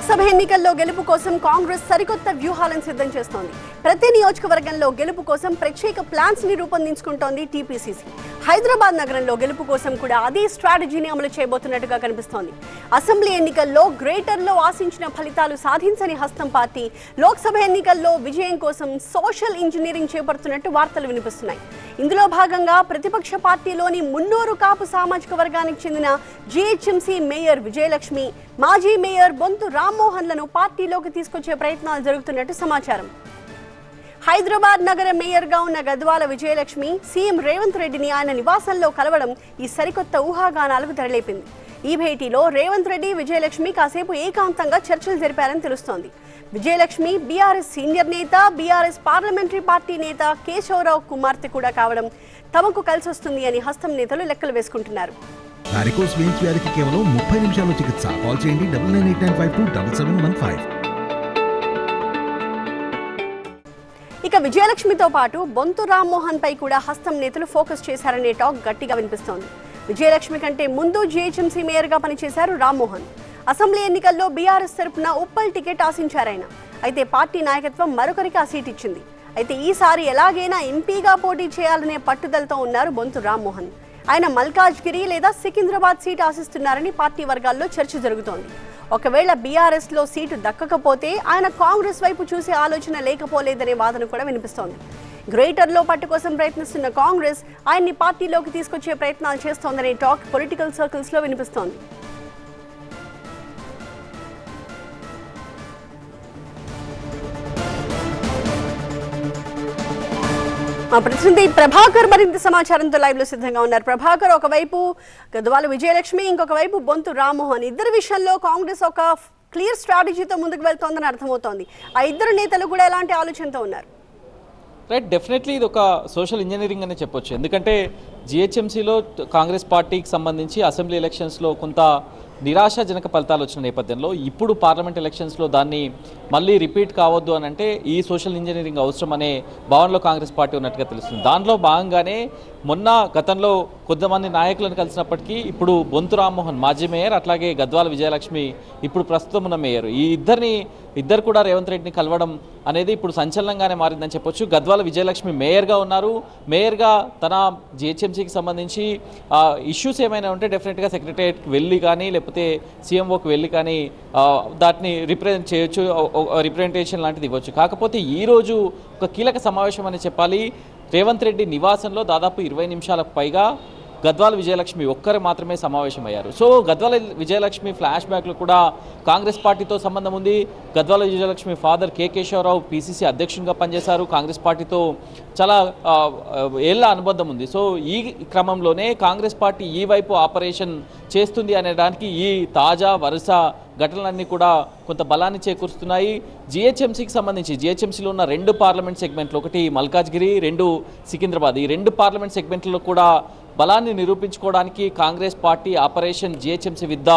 లోక్సభ ఎన్నికల్లో గెలుపు కోసం కాంగ్రెస్ సరికొత్త వ్యూహాలను సిద్ధం చేస్తోంది. ప్రతి నియోజకవర్గంలో గెలుపు కోసం ప్రత్యేక ప్లాన్స్ని రూపొందించుకుంటోంది టీపీసీసీ. హైదరాబాద్ నగరంలో గెలుపు కోసం కూడా అదే స్ట్రాటజీని అమలు చేయబోతున్నట్టుగా కనిపిస్తోంది. అసెంబ్లీ ఎన్నికల్లో గ్రేటర్లో ఆశించిన ఫలితాలు సాధించని హస్తం పార్టీ లోక్సభ ఎన్నికల్లో విజయం కోసం సోషల్ ఇంజనీరింగ్ చేపడుతున్నట్టు వార్తలు వినిపిస్తున్నాయి. ఇందులో భాగంగా ప్రతిపక్ష పార్టీలోని మున్నూరు కాపు సామాజిక వర్గానికి చెందిన జీహెచ్ఎంసీ మేయర్ విజయలక్ష్మి మాజీ మేయర్ బొంతు రామ్మోహన్లను పార్టీలోకి తీసుకొచ్చే ప్రయత్నాలు జరుగుతున్నట్టు సమాచారం. హైదరాబాద్ నగర మేయర్గా ఉన్న గద్వాల విజయలక్ష్మి సీఎం రేవంత్ రెడ్డిని ఆయన నివాసంలో కలవడం ఈ సరికొత్త ఊహాగానాలకు తెరలేపింది. ఈ భేటీలో రేవంత్ రెడ్డి విజయలక్ష్మి కాసేపు ఏకాంతంగా చర్చలు జరిపారని తెలుస్తోంది. విజయలక్ష్మి బీఆర్ఎస్ సీనియర్ నేత బీఆర్ఎస్ పార్లమెంటరీ పార్టీ నేత కేశవరావు కుమార్తె కూడా కావడం తమకు కలిసొస్తుంది అని హస్తం నేతలు లెక్కలు వేసుకుంటున్నారు. వారికోస్ వెయిన్స్ వ్యాధికి కేవలం ముప్పై నిమిషాల్లో చికిత్స. కాల్ చేయండి double nine eight nine five two double seven one five. ఇక విజయలక్ష్మితో పాటు బొంతు రామ్మోహన్ పై కూడా హస్తం నేతలు ఫోకస్ చేశారనే టాక్ గట్టిగా వినిపిస్తోంది. విజయలక్ష్మి కంటే ముందు జీహెచ్ఎంసీ మేయర్గా పనిచేశారు రామ్మోహన్. అసెంబ్లీ ఎన్నికల్లో బీఆర్ఎస్ తరపున ఉప్పల్ టికెట్ ఆశించారాయన అయితే పార్టీ నాయకత్వం మరొకరికి ఆ సీట్ ఇచ్చింది అయితే ఈసారి ఎలాగైనా ఎంపీగా పోటీ చేయాలనే పట్టుదలతో ఉన్నారు బొంతు రామ్మోహన్. ఆయన మల్కాజ్గిరి లేదా సికింద్రాబాద్ సీట్ ఆశిస్తున్నారని పార్టీ వర్గాల్లో చర్చ జరుగుతోంది. ఒకవేళ బీఆర్ఎస్లో సీటు దక్కకపోతే ఆయన కాంగ్రెస్ వైపు చూసే ఆలోచన లేకపోలేదనే వాదన కూడా వినిపిస్తోంది. గ్రేటర్లో పట్టు కోసం ప్రయత్నిస్తున్న కాంగ్రెస్ ఆయన్ని పార్టీలోకి తీసుకొచ్చే ప్రయత్నాలు చేస్తోందనే టాక్ పొలిటికల్ సర్కిల్స్లో వినిపిస్తోంది. మా ప్రతినిధి ప్రభాకర్ మరింత సమాచారంతో లైవ్లో సిద్ధంగా ఉన్నారు. ప్రభాకర్ ఒకవైపు గద్వాల విజయలక్ష్మి ఇంకొక వైపు బొంతు రామ్మోహన్. ఇద్దరు విషయంలో కాంగ్రెస్ ఒక క్లియర్ స్ట్రాటజీతో ముందుకు వెళ్తోందని అర్థమవుతోంది. ఆ ఇద్దరు నేతలు కూడా ఎలాంటి ఆలోచనతో ఉన్నారు? రైట్ డెఫినెట్లీ ఇది ఒక సోషల్ ఇంజనీరింగ్ అనే చెప్పొచ్చు. ఎందుకంటే జిహెచ్ఎంసీలో కాంగ్రెస్ పార్టీకి సంబంధించి అసెంబ్లీ ఎలక్షన్స్లో కొంత నిరాశాజనక ఫలితాలు వచ్చిన నేపథ్యంలో ఇప్పుడు పార్లమెంట్ ఎలక్షన్స్లో దాన్ని మళ్ళీ రిపీట్ కావద్దు అని అంటే ఈ సోషల్ ఇంజనీరింగ్ అవసరం అనే భావనలో కాంగ్రెస్ పార్టీ ఉన్నట్టుగా తెలుస్తుంది. దానిలో భాగంగానే మొన్న గతంలో కొంతమంది నాయకులను కలిసినప్పటికీ ఇప్పుడు బొంతు రామ్మోహన్ మాజీ మేయర్ అట్లాగే గద్వాల విజయలక్ష్మి ఇప్పుడు ప్రస్తుతం ఉన్న మేయర్. ఈ ఇద్దరిని ఇద్దరు కూడా రేవంత్ రెడ్డిని కలవడం అనేది ఇప్పుడు సంచలనంగానే మారిందని చెప్పొచ్చు. గద్వాల విజయలక్ష్మి మేయర్గా ఉన్నారు. మేయర్గా తన జిహెచ్ఎంసీకి సంబంధించి ఇష్యూస్ ఏమైనా ఉంటే డెఫినెట్గా సెక్రటరియట్కి వెళ్ళి కానీ లేకపోతే సీఎంఓకి వెళ్ళి కానీ దాటిని రిప్రజెంట్ చేయొచ్చు. రిప్రజెంటేషన్ లాంటిది ఇవ్వచ్చు. కాకపోతే ఈరోజు ఒక కీలక సమావేశం అని చెప్పాలి. రేవంత్ రెడ్డి నివాసంలో దాదాపు ఇరవై నిమిషాలకు పైగా గద్వాల విజయలక్ష్మి ఒక్కరు మాత్రమే సమావేశమయ్యారు. సో గద్వాల విజయలక్ష్మి ఫ్లాష్ బ్యాక్లు కూడా కాంగ్రెస్ పార్టీతో సంబంధం ఉంది. Gadwal Vijayalakshmi father K. Keshava Rao PCC అధ్యక్షునిగా పనిచేశారు. కాంగ్రెస్ పార్టీతో చాలా ఏళ్ళ అనుబంధం ఉంది. సో ఈ క్రమంలోనే కాంగ్రెస్ పార్టీ ఈ వైపు ఆపరేషన్ చేస్తుంది అనేదానికి ఈ తాజా వరుస ఘటనలన్నీ కూడా కొంత బలాన్ని చేకూరుస్తున్నాయి. జిహెచ్ఎంసీకి సంబంధించి జిహెచ్ఎంసీలో ఉన్న రెండు పార్లమెంట్ సెగ్మెంట్లు ఒకటి మల్కాజ్గిరి రెండు సికింద్రాబాద్. ఈ రెండు పార్లమెంట్ సెగ్మెంట్లో కూడా బలాన్ని నిరూపించుకోవడానికి కాంగ్రెస్ పార్టీ ఆపరేషన్ జిహెచ్ఎంసీ విద్య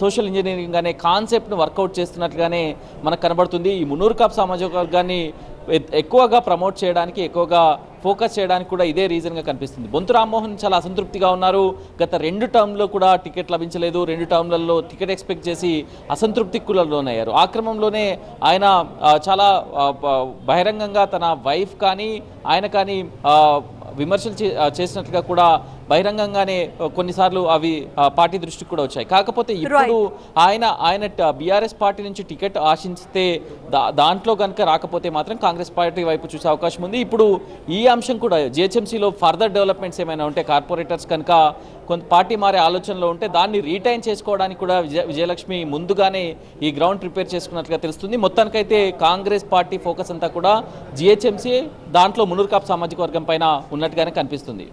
సోషల్ ఇంజనీరింగ్ అనే కాన్సెప్ట్ను వర్కౌట్ చేస్తున్నట్లుగానే మనకు కనబడుతుంది. ఈ మున్నూరు కాపు సామాజిక వర్గాన్ని ఎక్కువగా ప్రమోట్ చేయడానికి ఎక్కువగా ఫోకస్ చేయడానికి కూడా ఇదే రీజన్గా కనిపిస్తుంది. బొంతు రామ్మోహన్ చాలా అసంతృప్తిగా ఉన్నారు. గత రెండు టర్మ్లో కూడా టికెట్ లభించలేదు. రెండు టర్మ్లలో టికెట్ ఎక్స్పెక్ట్ చేసి అసంతృప్తికి లోనయ్యారు ఆ క్రమంలోనే ఆయన చాలా బహిరంగంగా తన వైఫ్ కానీ ఆయన కానీ విమర్శలు చే- చేసినట్లుగా కూడా బహిరంగంగానే కొన్నిసార్లు అవి పార్టీ దృష్టికి కూడా వచ్చాయి. కాకపోతే ఇప్పుడు ఆయన ఆయన బీఆర్ఎస్ పార్టీ నుంచి టికెట్ ఆశించితే దా దాంట్లో కనుక రాకపోతే మాత్రం కాంగ్రెస్ పార్టీ వైపు చూసే అవకాశం ఉంది. ఇప్పుడు ఈ అంశం కూడా జిహెచ్ఎంసీలో ఫర్దర్ డెవలప్మెంట్స్ ఏమైనా ఉంటే కార్పొరేటర్స్ కనుక కొంత పార్టీ మారే ఆలోచనలో ఉంటే దాన్ని రీటైన్ చేసుకోవడానికి కూడా విజయ విజయలక్ష్మి ముందుగానే ఈ గ్రౌండ్ ప్రిపేర్ చేసుకున్నట్లుగా తెలుస్తుంది. మొత్తానికైతే కాంగ్రెస్ పార్టీ ఫోకస్ అంతా కూడా జిహెచ్ఎంసీ దాంట్లో మునూరు కాపు సామాజిక వర్గం పైన ఉన్నట్టుగానే కనిపిస్తుంది.